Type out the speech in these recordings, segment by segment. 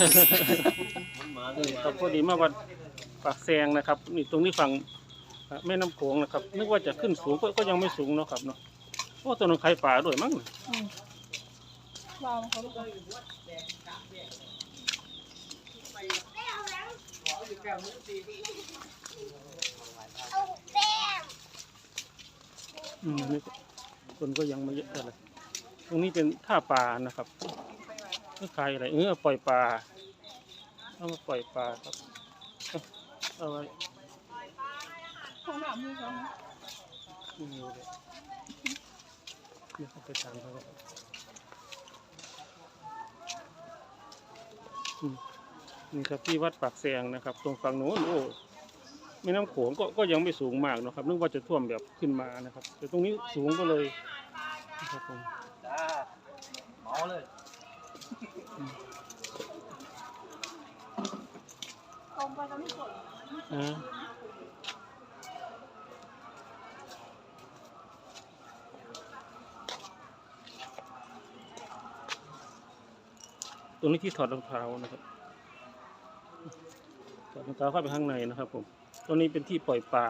นี่ครับพอดีมาวัดปากแซงนะครับ นี่ตรงนี้ฝั่งอะแม่น้ำโขงนะครับนึกว่าจะขึ้นสูงก็ก็ยังไม่สูงเนาะครับเนาะโอ้ตัวนั้นไข่ป่าด้วยมั้งอืมวางเขาลูกอืมนี่คนก็ยังไม่เยอะเท่าไหร่ตรงนี้เป็นท่าปลานะครับ นี่อะไรเออปล่อยปลาเอามาปล่อยปลาครับเอาไว้ห้องน้ำมีเขาไหมนี่เลยนี่เขาไปทางเขาอืมนี่ครับที่วัดปากแซงนะครับ ตรงฝั่งโน้นโอ้แม่น้ำโขงก็ก็ยังไม่สูงมากนะครับนึกว่าจะท่วมแบบขึ้นมานะครับ แต่ตรงนี้สูงก็เลยนะครับผมเมาเลย ตรงไปแล้วไม่กดอ่าตรงนี้ที่ถอดรองเท้านะครับถอดรองเท้าเข้าไปข้างในนะครับผม ตรงนี้เป็นที่ปล่อยปลา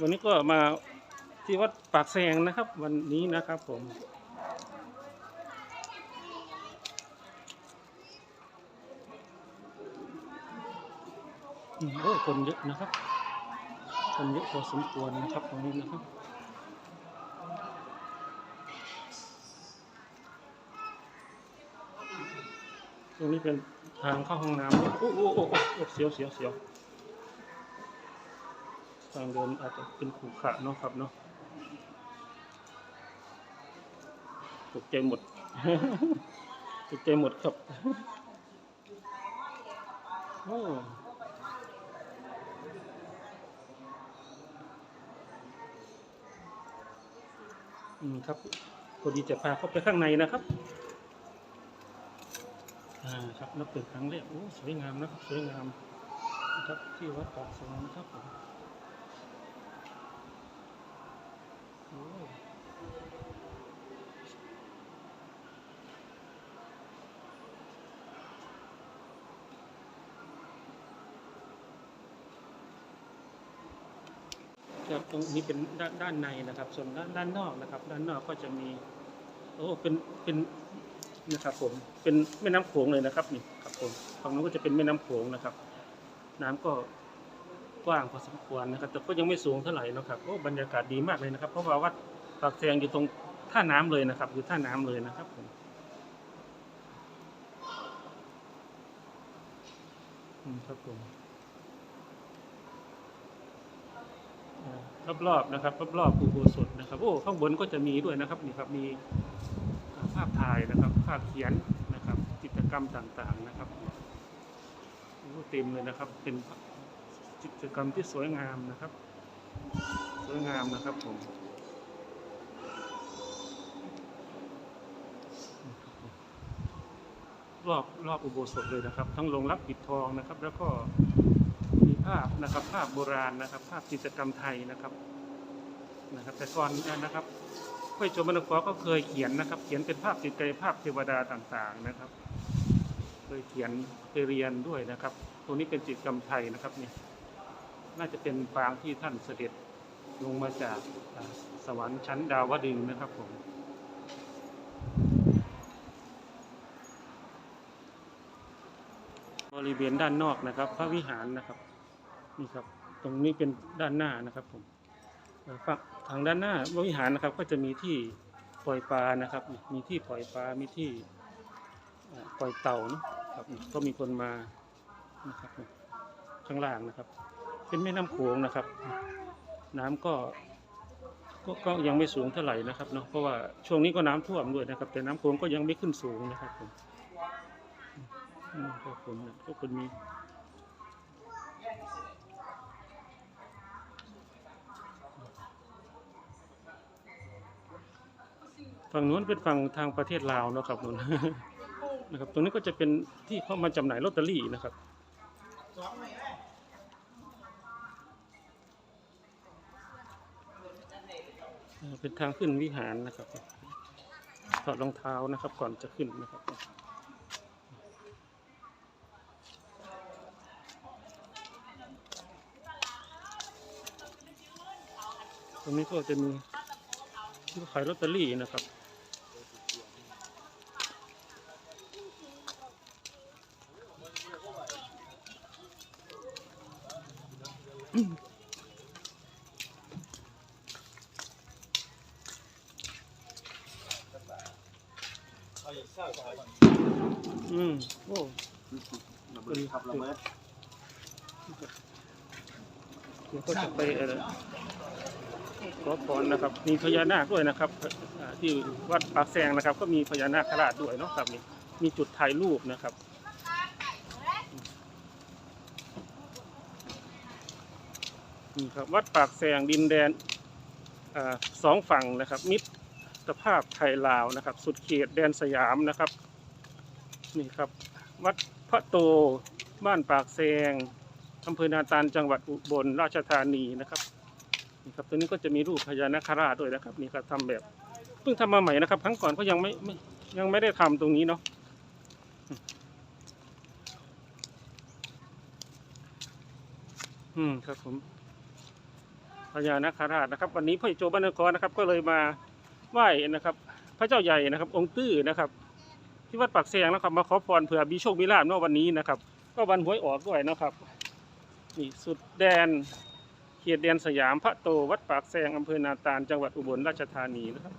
วันนี้ก็มาที่วัดปากแซงนะครับ วันนี้นะครับผม โอ้คนเยอะนะครับ คนเยอะพอสมควรนะครับตรงนี้นะครับตรงนี้เป็นทางเข้าห้องน้ำโอ้โอ้โอ้โอ้เสียวเสียวเสียวทางเดินอาจจะเป็นขรุขระเนาะครับเนาะตกใจหมดตกใจหมดครับโอ้ อืมครับพอดีจะพาเข้าไปข้างในนะครับ อ่าครับนับเป็นครั้งแรกโอ้สวยงามนะครับ สวยงามนะครับที่วัดปากสวรรค์ครับผมโอ้ ครับตรงนี้เป็นด้านด้านในนะครับ ส่วนด้านด้านนอกนะครับ ด้านนอกก็จะมี โอ้เป็นเป็นนะครับผมเป็นแม่น้ำโขงเลยนะครับนี่ครับผมฝั่งนู้นก็จะเป็นแม่น้ำโขงนะครับ น้ำก็กว้างพอสมควรนะครับ แต่ก็ยังไม่สูงเท่าไหร่นะครับโอ้บรรยากาศดีมากเลยนะครับ เพราะว่าวัดปากแซงอยู่ตรงท่าน้ำเลยนะครับ อยู่ท่าน้ำเลยนะครับผมครับผมอ่า รอบๆนะครับรอบๆอุโบสถนะครับโอ้ข้างบนก็จะมีด้วยนะครับนี่ครับมีภาพถ่ายนะครับ ภาพเขียนนะครับกิจกรรมต่างๆนะครับโอ้เต็มเลยนะครับเป็นกิจกรรมที่สวยงามนะครับ สวยงามนะครับผมรอบรอบอุโบสถเลยนะครับ ทั้งลงรับปิดทองนะครับ แล้วก็าพนะครับ ภาพโบราณนะครับ ภาพกิจกรรมไทยนะครับนะครับ แต่ก่อนนะครับห้วยโจมนครก็เคยเขียนนะครับ เขียนเป็นภาพจิตใจภาพเทวดาต่างๆนะครับ เคยเขียนเคยเรียนด้วยนะครับตรงนี้เป็นจิตรกรรมไทยนะครับเนี่ยน่าจะเป็นปางที่ท่านเสด็จลงมาจากสวรรค์ชั้นดาวดึงนะครับผมบริเวณด้านนอกนะครับ พระวิหารนะครับ นี่ครับ ตรงนี้เป็นด้านหน้านะครับผมฝั่งทางด้านหน้าวิหารนะครับ ก็จะมีที่ปล่อยปลานะครับ มีที่ปล่อยปลา มีที่ปล่อยเต่านะครับ ก็มีคนมานะครับข้างล่างนะครับ เป็นแม่น้ำโขงนะครับ น้ำก็ก็ก็ยังไม่สูงเท่าไหร่นะครับเนาะเพราะว่าช่วงนี้ก็น้ำท่วมด้วยนะครับ แต่น้ำโขงก็ยังไม่ขึ้นสูงนะครับผมอืมก็คนก็คนมี ฝั่งนู้นเป็นฝั่งทางประเทศลาวนะครับนู้นนะครับตรงนี้ก็จะเป็นที่เขามาจำหน่ายลอตเตอรี่นะครับเป็นทางขึ้นวิหารนะครับถอดรองเท้านะครับก่อนจะขึ้นนะครับตรงนี้ก็จะมี ขายลอตเตอรี่นะครับอืมโอ้ระเบิดครับระเบิดเดี๋ยวก็จะไปอะไร ขอพรนะครับ มีพญานาคด้วยนะครับอ่าที่วัดปากแซงนะครับ ก็มีพญานาคราชด้วยเนาะครับนี่มีจุดถ่ายรูปนะครับ นี่ครับวัดปากแซงดินแดนอาสองฝั่งนะครับ มิตรภาพไทยลาวนะครับ สุดเขตแดนสยามนะครับ นี่ครับ วัดพระโตบ้านปากแซงอำเภอนาตาลจังหวัดอุบลราชธานีนะครับ ครับตัวนี้ก็จะมีรูปพญานาคราชด้วยนะครับ นี่ครับทำแบบเพิ่งทำมาใหม่นะครับ ครั้งก่อนก็ยังไม่ไม่ยังไม่ได้ทำตรงนี้เนาะอืมครับผมพญานาคราชนะครับ วันนี้พ่อโจบ้านนครนะครับ ก็เลยมาไหว้นะครับ พระเจ้าใหญ่นะครับ องค์ตื้อนะครับ ที่วัดปากแซงนะครับ มาขอพรเผื่อมีโชคมีลาภเนาะวันนี้นะครับ ก็วันหวยออกด้วยนะครับนี่สุดแดน ตแดนสยามพระโตวัดปากแซงอำเภอนาตาลจังหวัดอุบลราชธานีนะครับ